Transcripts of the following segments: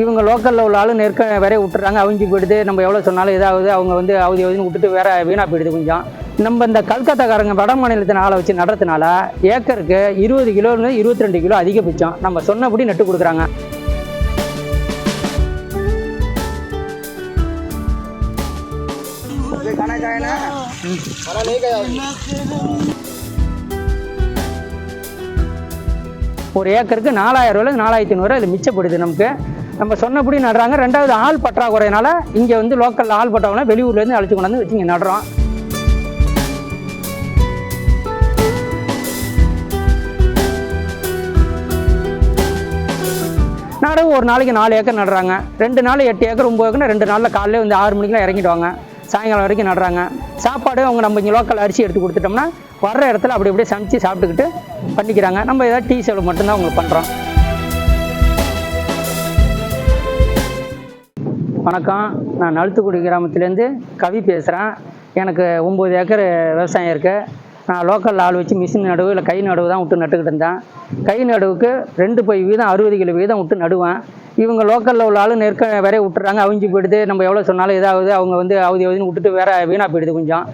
இவங்க லோக்கலில் உள்ள ஆளு நெருக்க வரைய விட்டுறாங்க. அவிஞ்சு போயிடுது. நம்ம எவ்வளோ சொன்னாலும் இதாகுது. அவங்க வந்து அவதி அவதின்னு விட்டுட்டு வேற வீணாக போயிடுது கொஞ்சம். நம்ம இந்த கல்கத்தாக்காரங்க வட மாநிலத்தின் ஆளை வச்சு நடுறதுனால ஏக்கருக்கு இருபது கிலோன்னு இருபத்தி ரெண்டு கிலோ அதிகபட்சம். நம்ம சொன்னபடி நட்டு கொடுக்குறாங்க. खाना खाए ना खाना नहीं खाया ஒரு ஏக்கருக்கு நாலாயிரம் ரூபாய் நாலாயிரத்தி ஐநூறுரூவா இது மிச்சப்படுது நமக்கு நம்ம சொன்னபடி நடுறாங்க ரெண்டாவது ஆள் பற்றாக்குறையினால இங்கே வந்து லோக்கலில் ஆள் பற்றாக்குறை வெளியூர்லேருந்து அழைச்சி கொண்டாந்து வச்சு இங்கே நடுறோம் நடவு ஒரு நாளைக்கு நாலு ஏக்கர் நடுறாங்க ரெண்டு நாள் எட்டு ஏக்கர் ஒம்பது ஏக்கர்னா ரெண்டு நாளில் காலையில் வந்து ஆறு மணிக்கெலாம் இறங்கிடுவாங்க சாயங்காலம் வரைக்கும் நடுறாங்க. சாப்பாடு அவங்க நம்ம இங்கே லோக்கல் அரிசி எடுத்து கொடுத்துட்டோம்னா வர்ற இடத்துல அப்படி அப்படியே சமைச்சு சாப்பிட்டுக்கிட்டு பண்ணிக்கிறாங்க. நம்ம ஏதாவது டீ செலவு மட்டும்தான் அவங்களுக்கு பண்ணுறோம் வணக்கம். நான் நழுத்துக்குடி கிராமத்துலேருந்து கவி பேசுகிறேன் எனக்கு ஒம்பது ஏக்கர் விவசாயம் இருக்குது நான் லோக்கல் ஆள் வச்சு மிஷின் நடுவு இல்லை கை நடுவு தான் விட்டு நட்டுக்கிட்டு இருந்தேன். கை நடுவுக்கு ரெண்டு பை வீதம் அறுபது கிலோ வீதம் விட்டு நடுவேன். இவங்க லோக்கலில் உள்ள ஆளு நெருக்க வேற விட்டுறாங்க. அவிஞ்சு போயிடுது. நம்ம எவ்வளோ சொன்னாலும் இதாகுது அவங்க வந்து அவதி அவதின்னு விட்டுட்டு வேற வீணாக போயிடுது கொஞ்சம்.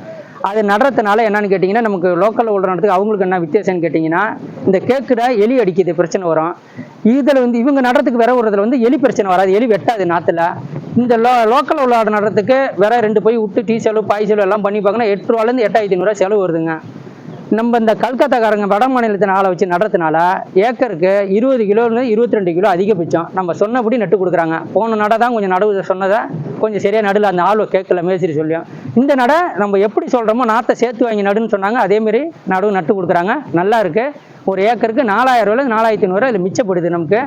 அது நடுறதுனால என்னன்னு கேட்டிங்கன்னா நமக்கு லோக்கலில் உள்ள நடத்துக்கு அவங்களுக்கு என்ன வித்தியாசம்னு கேட்டிங்கன்னா இந்த கேக்கில் எலி அடிக்குது பிரச்சனை வரும். இதில் வந்து இவங்க நடுறதுக்கு விர விடுறதுல வந்து எலி பிரச்சனை வராது. எலி வெட்டாது நாற்றுல இந்த லோ லோக்கலில் உள்ள ஆடு நடுறதுக்கு வேற ரெண்டு போய் விட்டு டீ செலவு பாய் செலவு எல்லாம் பண்ணி பார்க்கணும் எட்டு ரூபாலேருந்து எட்டாயிரத்தி ஐநூறுரூவா செலவு வருதுங்க. நம்ம இந்த கல்கத்தாக்காரங்க வட மாநிலத்தின் ஆளை வச்சு நடத்தினால ஏக்கருக்கு இருபது கிலோன்னு இருபத்தி ரெண்டு கிலோ அதிகபட்சம் நம்ம சொன்னபடி நட்டு கொடுக்குறாங்க. போன நடை தான் கொஞ்சம் நடுவு சொன்னதை கொஞ்சம் சரியாக நடுல அந்த ஆள் கேட்கல மேசிரி சொல்லியும். இந்த நடை நம்ம எப்படி சொல்கிறோமோ நாற்றை சேர்த்து வாங்கி நடுன்னு சொன்னாங்க. அதேமாரி நடவு நட்டு கொடுக்குறாங்க. நல்லா இருக்குது ஒரு ஏக்கருக்கு நாலாயிரம் ரூபாய் நாலாயிரத்தி ஐநூறுரூவா இதில் மிச்சப்படுது நமக்கு.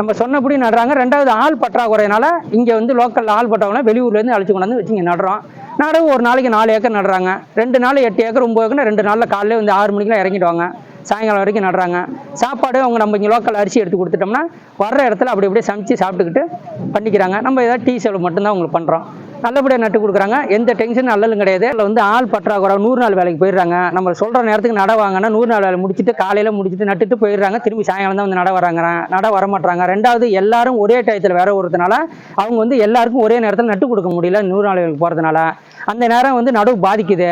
நம்ம சொன்னபடி நடுறாங்க. ரெண்டாவது ஆள் பற்றாக்குறையினால இங்கே வந்து லோக்கலில் ஆள் பற்றாக்குறை வெளியூர்லேருந்து அழைச்சி கொண்டாந்து வச்சு இங்கே நடுறோம். நடவு ஒரு நாளைக்கு நாலு ஏக்கர் நடுறாங்க. ரெண்டு நாள் எட்டு ஏக்கர் ஒம்பது ஏக்கர் ரெண்டு நாளில் காலையில் வந்து ஆறு மணிக்கெலாம் இறங்கிடுவாங்க. சாயங்காலம் வரைக்கும் நடுறாங்க. சாப்பாடு அவங்க நம்ம இங்கே லோக்கல் அரிசி எடுத்து கொடுத்துட்டோம்னா வர்ற இடத்துல அப்படி அப்படியே சமைச்சு சாப்பிட்டுக்கிட்டு பண்ணிக்கிறாங்க. நம்ம ஏதாவது டீ செலவு மட்டும்தான் அவங்களுக்கு பண்ணுறோம் நல்லபடியாக நட்டு கொடுக்குறாங்க. எந்த டென்ஷனும் அல்லலும் கிடையாது. அதில் வந்து ஆள் பற்றாக்குறை நூறு நாள் வேலைக்கு போயிடுறாங்க. நம்ம சொல்கிற நேரத்துக்கு நட வாங்கினா நூறு நாள் வேலை முடிச்சுட்டு காலையில் முடிச்சுட்டு நட்டுட்டு போயிடுறாங்க. திரும்பி சாயங்காலம் தான் வந்து நட வராங்க. நட வர மாட்டாங்க ரெண்டாவது எல்லாரும் ஒரே டயத்தில் வேற ஒருத்தனால அவங்க வந்து எல்லாருக்கும் ஒரே நேரத்தில் நட்டு கொடுக்க முடியல நூறு நாள் வேலைக்கு போகிறதுனால அந்த நேரம் வந்து நடவு பாதிக்குது.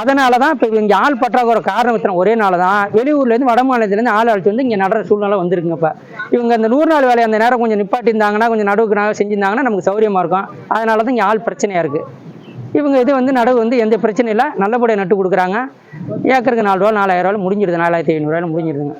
அதனால தான் இப்போ இங்கே ஆள் பற்றாக்குறை காரணம் ஒரே நாள் தான் வெளியூர்லேருந்து வட மாநிலத்துலேருந்து ஆள் அழைச்சி வந்து இங்கே நடுற சூழ்நிலை வந்திருக்குங்க இப்போ. இவங்க அந்த நூறு நாள் வேலையை அந்த நேரம் கொஞ்சம் நிப்பாட்டியிருந்தாங்கன்னா கொஞ்சம் நடுவுக்கு நாள் செஞ்சிருந்தாங்கன்னா நமக்கு சௌரியமாக இருக்கும். அதனால தான் இங்கே ஆள் பிரச்சனையாக இருக்குது இவங்க இது வந்து நடவு வந்து எந்த பிரச்சனையும் இல்லை. நல்லபடியாக நட்டு கொடுக்குறாங்க. ஏக்கருக்கு நாலு ரூபா நாலாயிரம் ரூபா முடிஞ்சிடுது நாலாயிரத்தி ஐநூறுரூவா முடிஞ்சிடுதுங்க